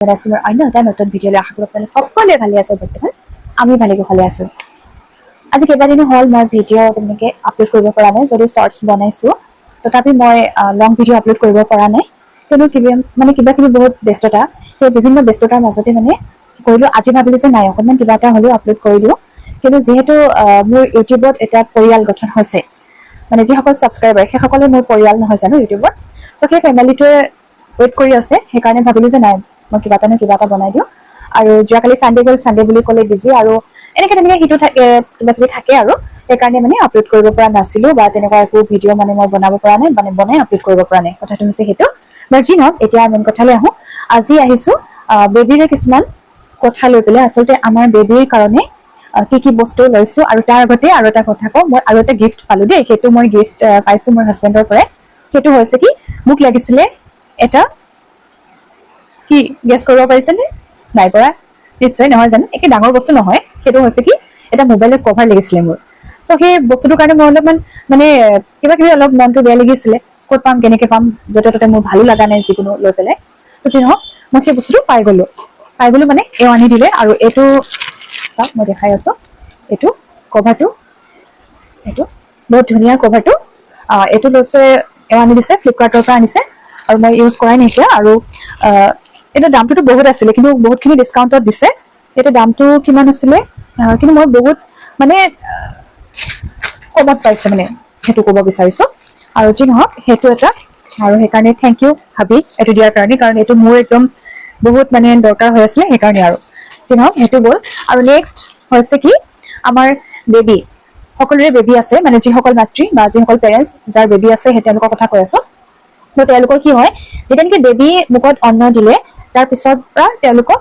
জনাইছো মোৰ অন্য এটা নতুন ভিডিঅ'লৈ আশা কৰোঁ আপোনালোক সকলোৱে ভালে আছো বৰ্তমান। আমি ভালে কুশলে আছো। আজি কেইবাদিনো হ'ল মই ভিডিঅ' তেনেকৈ আপলোড কৰিব পৰা নাই যদিও শ্বৰ্টছ বনাইছোঁ। তথাপি মই লং ভিডিঅ' আপলোড কৰিব পৰা নাই। কিয়নো কিবা মানে কিবা কিবি বহুত ব্যস্ততা। সেই বিভিন্ন ব্যস্ততাৰ মাজতে মানে কৰিলোঁ আজি ভাবিলোঁ যে নাই অকণমান কিবা এটা হ'লেও আপলোড কৰি দিওঁ কিন্তু যিহেতু মোৰ ইউটিউবত এটা পৰিয়াল গঠন হৈছে মানে যিসকল ছাবস্ক্ৰাইবাৰ সেইসকলে মোৰ পৰিয়াল নহয় জানো ইউটিউবত? চ' সেই ফেমিলিটোৱে ৱেইট কৰি আছে। সেইকাৰণে ভাবিলোঁ যে নাই মই কিবা এটা নহয় কিবা এটা বনাই দিওঁ। আৰু যোৱাকালি ছানডে গ'ল ছানডে বুলি ক'লে বিজি আৰু এনেকৈ তেনেকৈ সিটো থাকে কিবা কিবি থাকে আৰু। সেইকাৰণে মানে আপলোড কৰিব পৰা নাছিলোঁ বা তেনেকুৱা একো ভিডিঅ' মানে মই বনাব পৰা নাই মানে বনাই আপলোড কৰিব পৰা নাই। কথাটো হৈছে সেইটো। বাৰু যি নহওক এতিয়া মেইন কথালৈ আহোঁ। আজি আহিছোঁ বেবীৰে কিছুমান কথা লৈ পেলাই। আচলতে আমাৰ বেবীৰ কাৰণে কি কি বস্তু লৈছোঁ আৰু তাৰ আগতে আৰু এটা কথা কওঁ। মই আৰু এটা গিফ্ট পালোঁ দেই। সেইটো মই গিফ্ট পাইছোঁ মোৰ হাজবেণ্ডৰ পৰাই। সেইটো হৈছে কি মোক লাগিছিলে এটা কি গেছ কৰিব পাৰিছেনে? নাই পৰা নিশ্চয় নহয় জানো? একে ডাঙৰ বস্তু নহয়। সেইটো হৈছে কি এটা মোবাইলৰ কভাৰ লাগিছিলে মোৰ। চ' সেই বস্তুটোৰ কাৰণে মই অলপমান মানে কিবা কিবি অলপ মনটো বেয়া লাগিছিলে। ক'ত পাম কেনেকৈ পাম য'তে ত'তে মোৰ ভালো লগা নাই যিকোনো লৈ পেলাই। তো যি নহওক মই সেই বস্তুটো পাই গ'লোঁ। পাই গ'লোঁ মানে এওঁ আনি দিলে আৰু এইটো চাওক মই দেখাই আছোঁ। এইটো কভাৰটো এইটো বহুত ধুনীয়া কভাৰটো এইটো লৈছে এওঁ আনি দিছে ফ্লিপকাৰ্টৰ পৰা আনিছে। আৰু মই ইউজ কৰাই নাই এতিয়া। আৰু এইটো দামটোতো বহুত আছিলে কিন্তু বহুতখিনি ডিছকাউণ্টত দিছে। এইটো দামটো কিমান আছিলে? কিন্তু মই বহুত মানে কমত পাইছে মানে সেইটো ক'ব বিচাৰিছোঁ। আৰু যি নহওক সেইটো এটা। আৰু সেইকাৰণে থেংক ইউ ভাবি এইটো দিয়াৰ কাৰণে কাৰণ এইটো মোৰ একদম বহুত মানে দৰকাৰ হৈ আছিলে সেইকাৰণে আৰু। যি নহওক সেইটো গ'ল। আৰু নেক্সট হৈছে কি? আমাৰ বেবী সকলোৰে বেবী আছে মানে যিসকল মাতৃ বা যিসকল পেৰেণ্টছ যাৰ বেবী আছে সেই তেওঁলোকৰ কথা কৈ আছোঁ। তেওঁলোকৰ কি হয় যেতিয়া নেকি বেবী মুখত অন্ন দিলে তাৰ পিছৰ পৰা তেওঁলোকক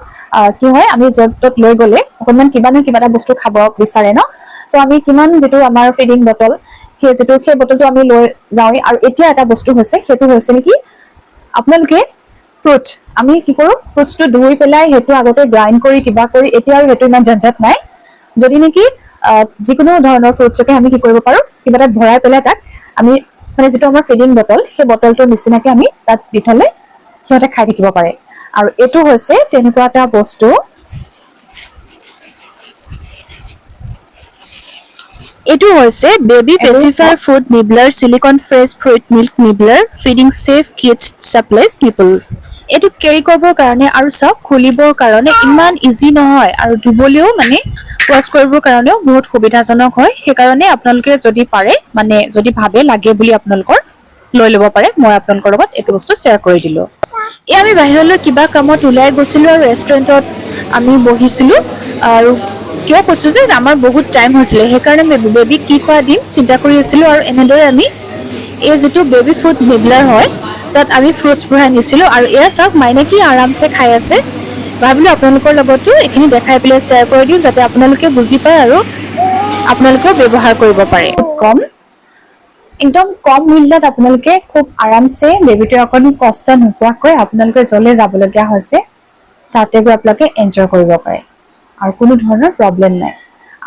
কি হয় আমি য'ত ত'ত লৈ গ'লে অকণমান কিবা নহয় কিবা এটা বস্তু খাব বিচাৰে ন? চ' আমি কিমান যিটো আমাৰ ফিডিং বটল সেই যিটো সেই বটলটো আমি লৈ যাওঁৱেই। আৰু এতিয়া এটা বস্তু হৈছে সেইটো হৈছে নেকি? আপোনালোকে ফ্ৰুটছ আমি কি কৰোঁ ফ্ৰুটছটো ধুই পেলাই সেইটো আগতে গ্ৰাইণ্ড কৰি কিবা কৰি এতিয়া আৰু সেইটো ইমান ঝঞ্ঝট নাই। যদি নেকি যিকোনো ধৰণৰ ফ্ৰুটছকে আমি কি কৰিব পাৰোঁ কিবা এটাত ভৰাই পেলাই তাক আমি মানে যিটো আমাৰ ফিডিং বটল সেই বটলটোৰ নিচিনাকে আমি তাত দি থ'লে সিহঁতে খাই থাকিব পাৰে। আৰু এইটো হৈছে তেনেকুৱা এটা বস্তু। এইটো হৈছে baby pacifier food nibbler silicone fresh fruit milk nibbler feeding safe kids supplies nipple এইটো কেৰি কৰিবৰ কাৰণে আৰু চাওক খুলিবৰ কাৰণে ইমান ইজি নহয় আৰু ধুবলৈও মানে ৱাছ কৰিবৰ কাৰণেও বহুত সুবিধাজনক হয়। সেইকাৰণে আপোনালোকে যদি পাৰে মানে যদি ভাবে লাগে বুলি আপোনালোকৰ লৈ ল'ব পাৰে। মই আপোনালোকৰ লগত এইটো বস্তু শ্বেয়াৰ কৰি দিলোঁ। এই আমি বাহিৰলৈ কিবা কামত ওলাই গৈছিলোঁ আৰু ৰেষ্টুৰেণ্টত আমি বহিছিলোঁ আৰু কিয় কৈছোঁ যে আমাৰ বহুত টাইম হৈছিলে। সেইকাৰণে বেবী বেবীক কি খোৱা দিম চিন্তা কৰি আছিলোঁ আৰু এনেদৰে আমি এই যিটো বেবী ফুড নিবলাৰ হয় তাত আমি ফ্ৰুটছ ভৰাই নিছিলোঁ আৰু এয়া চাওক মাইনে কি আৰামছে খাই আছে। ভাবিলোঁ আপোনালোকৰ লগতো এইখিনি দেখাই পেলাই শ্বেয়াৰ কৰি দিওঁ যাতে আপোনালোকে বুজি পায় আৰু আপোনালোকেও ব্যৱহাৰ কৰিব পাৰে। কম একদম কম মূল্যত আপোনালোকে খুব আৰামছে বেবীটোৱে অকণ কষ্ট নোপোৱাকৈ আপোনালোকে য'লৈ যাবলগীয়া হৈছে তাতে গৈ আপোনালোকে এনজয় কৰিব পাৰে। আৰু কোনো ধৰণৰ প্ৰব্লেম নাই।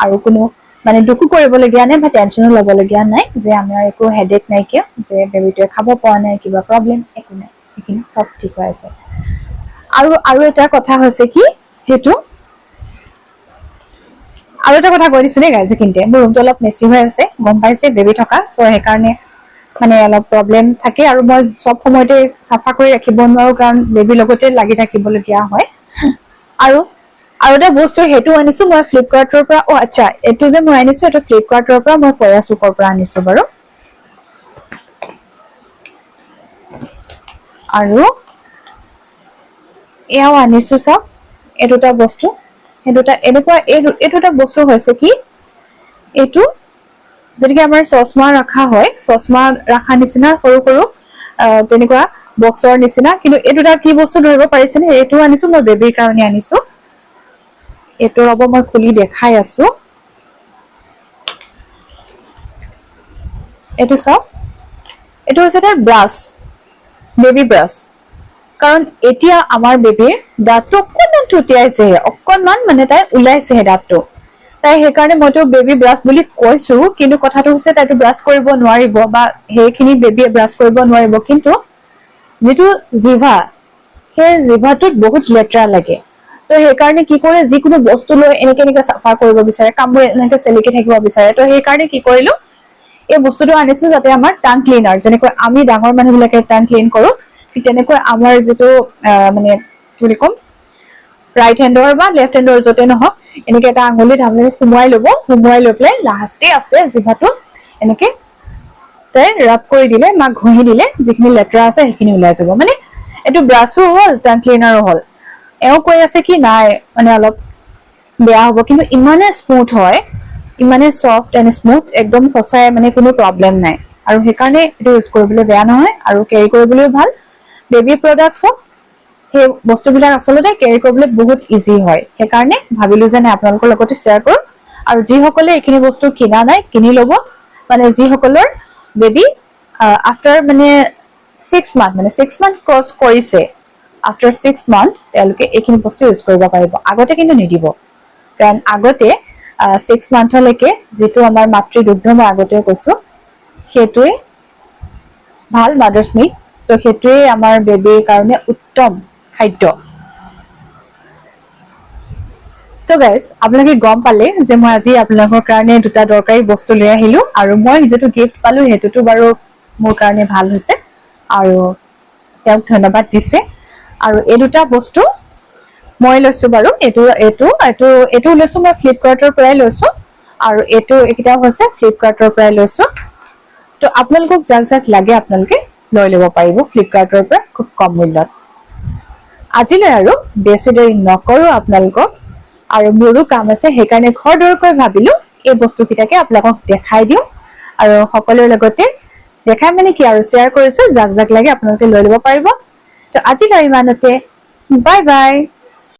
আৰু কোনো মানে দুখো কৰিবলগীয়া নাই বা টেনশ্যনো ল'বলগীয়া নাই যে আমাৰ একো হেডেক নাইকিয়া যে বেবীটোৱে খাব পৰা নাই কিবা প্ৰব্লেম একো নাই। সেইখিনি চব ঠিক হৈ আছে। আৰু আৰু এটা কথা হৈছে কি সেইটো আৰু এটা কথা কৈ দিছো দেই গাইজ এইখিনিতে। মোৰ ৰুমটো অলপ মেচি হৈ আছে গম পাইছে বেবী থকা চ' সেইকাৰণে মানে অলপ প্ৰব্লেম থাকে আৰু মই চব সময়তে চাফা কৰি ৰাখিব নোৱাৰো কাৰণ বেবীৰ লগতে লাগি থাকিবলগীয়া হয়। আৰু আৰু এটা বস্তু সেইটো আনিছো মই ফ্লিপকাৰ্টৰ পৰা। অ আচ্ছা এইটো যে মই আনিছো এইটো ফ্লিপকাৰ্টৰ পৰা মই পয়া চুকৰ পৰা আনিছো বাৰু। আৰু এয়াও আনিছো চাওক এই দুটা বস্তু। দুটা এনেকুৱা এইটো এটা বস্তু হৈছে কি? এইটো যেনেকে আমাৰ চশমা ৰখা হয় চশমা ৰখা নিচিনা সৰু সৰু তেনেকুৱা বক্সৰ নিচিনা। কিন্তু এই দুটা কি বস্তু ধৰিব পাৰিছেনে? এইটো আনিছো মই বেবীৰ কাৰণে আনিছো। এইটো ৰ'ব মই খুলি দেখাই আছো। এইটো চাওক। এইটো হৈছে এটা ব্ৰাছ বেবী ব্ৰাছ। কাৰণ এতিয়া আমাৰ বেবীৰ দাঁতটো অকণমান থুটিয়াইছেহে অকণমান মানে তাই ওলাইছেহে দাঁতটো। তাই সেইকাৰণে মইতো বেবী ব্ৰাছ বুলি কৈছো, কিন্তু কথাটো হৈছে তাইতো ব্ৰাছ কৰিব নোৱাৰিব বা সেইখিনি বেবীয়ে ব্ৰাছ কৰিব নোৱাৰিব। কিন্তু যিটো জিভা, সেই জিভাটোত বহুত লেতেৰা লাগে। তো সেইকাৰণে কি কৰে, যিকোনো বস্তু লৈ এনেকে এনেকে চাফা কৰিব বিচাৰে কামবোৰ এনেকে চেলেকি থাকিব বিচাৰে। তো সেইকাৰণে কি কৰিলো, এই বস্তুটো আনিছো যাতে আমাৰ টাং ক্লিনাৰ যেনেকৈ আমি ডাঙৰ মানুহ বিলাকে টাং ক্লিন কৰো ঠিক তেনেকৈ আমাৰ যিটো মানে কি বুলি ক'ম ৰাইট হেণ্ডৰ বা লেফ্ট হেণ্ডৰ য'তে নহওক এনেকে এটা আঙুলিত আপোনালোকে সোমোৱাই ল'ব সোমোৱাই লৈ পেলাই লাষ্টে আছে জিভাটো এনেকে তাই ৰাব কৰি দিলে মাক ঘঁহি দিলে যিখিনি লেতেৰা আছে সেইখিনি ওলাই যাব। মানে এইটো ব্ৰাছো হ'ল টাং ক্লিনাৰো হ'ল। এওঁ কৈ আছে কি নাই মানে অলপ বেয়া হ'ব। কিন্তু ইমানে স্মুথ হয় ইমানে চফ্ট এণ্ড স্মুথ একদম সঁচাই মানে কোনো প্ৰব্লেম নাই। আৰু সেইকাৰণে এইটো ইউজ কৰিবলৈ বেয়া নহয় আৰু কেৰি কৰিবলৈও ভাল। বেবী প্ৰডাক্টছ হওক সেই বস্তুবিলাক আচলতে কেৰি কৰিবলৈ বহুত ইজি হয়। সেইকাৰণে ভাবিলো যে নাই আপোনালোকৰ লগতে শ্বেয়াৰ কৰোঁ। আৰু যিসকলে এইখিনি বস্তু কিনা নাই কিনি ল'ব মানে যিসকলৰ বেবী আফটাৰ মানে ছিক্স মান্থ মানে ছিক্স মান্থ ক্ৰছ কৰিছে আফটাৰ ছিক্স মান্থ তেওঁলোকে এইখিনি বস্তু ইউজ কৰিব পাৰিব। আগতে কিন্তু নিদিব। কাৰণ আগতে ছিক্স মান্থলৈকে যিটো আমাৰ মাতৃ দুগ্ধ মই আগতে কৈছোঁ সেইটোৱে ভাল মাদাৰ্ছ মিল্ক তো সেইটোৱে আমাৰ বেবীৰ কাৰণে উত্তম খাদ্য। তো গাইজ আপোনালোকে গম পালে যে মই আজি আপোনালোকৰ কাৰণে দুটা দৰকাৰী বস্তু লৈ আহিলো আৰু মই যিটো গিফ্ট পালো সেইটোতো বাৰু মোৰ কাৰণে ভাল হৈছে আৰু তেওঁক ধন্যবাদ দিছে আৰু এই দুটা বস্তু মই লৈছো বাৰু এইটো এইটো এইটো এইটো লৈছো মই ফ্লিপকাৰ্টৰ পৰাই লৈছো আৰু এইটো এইকেইটাও হৈছে ফ্লিপকাৰ্টৰ পৰাই লৈছো। তো আপোনালোকক যাক যাক লাগে আপোনালোকে লৈ ল'ব পাৰিব ফ্লিপকাৰ্টৰ পৰা খুব কম মূল্যত। আজিলৈ আৰু বেছি দেৰি নকৰো আপোনালোকক। আৰু মোৰো কাম আছে সেইকাৰণে ঘৰ দৰকৈ ভাবিলো এই বস্তুকেইটাকে আপোনালোকক দেখাই দিওঁ। আৰু সকলোৰে লগতে দেখাই মানে কি আৰু শ্বেয়াৰ কৰিছো যাক যাক লাগে আপোনালোকে লৈ ল'ব পাৰিব। তো আজিলৈ ইমানতে। Bye bye.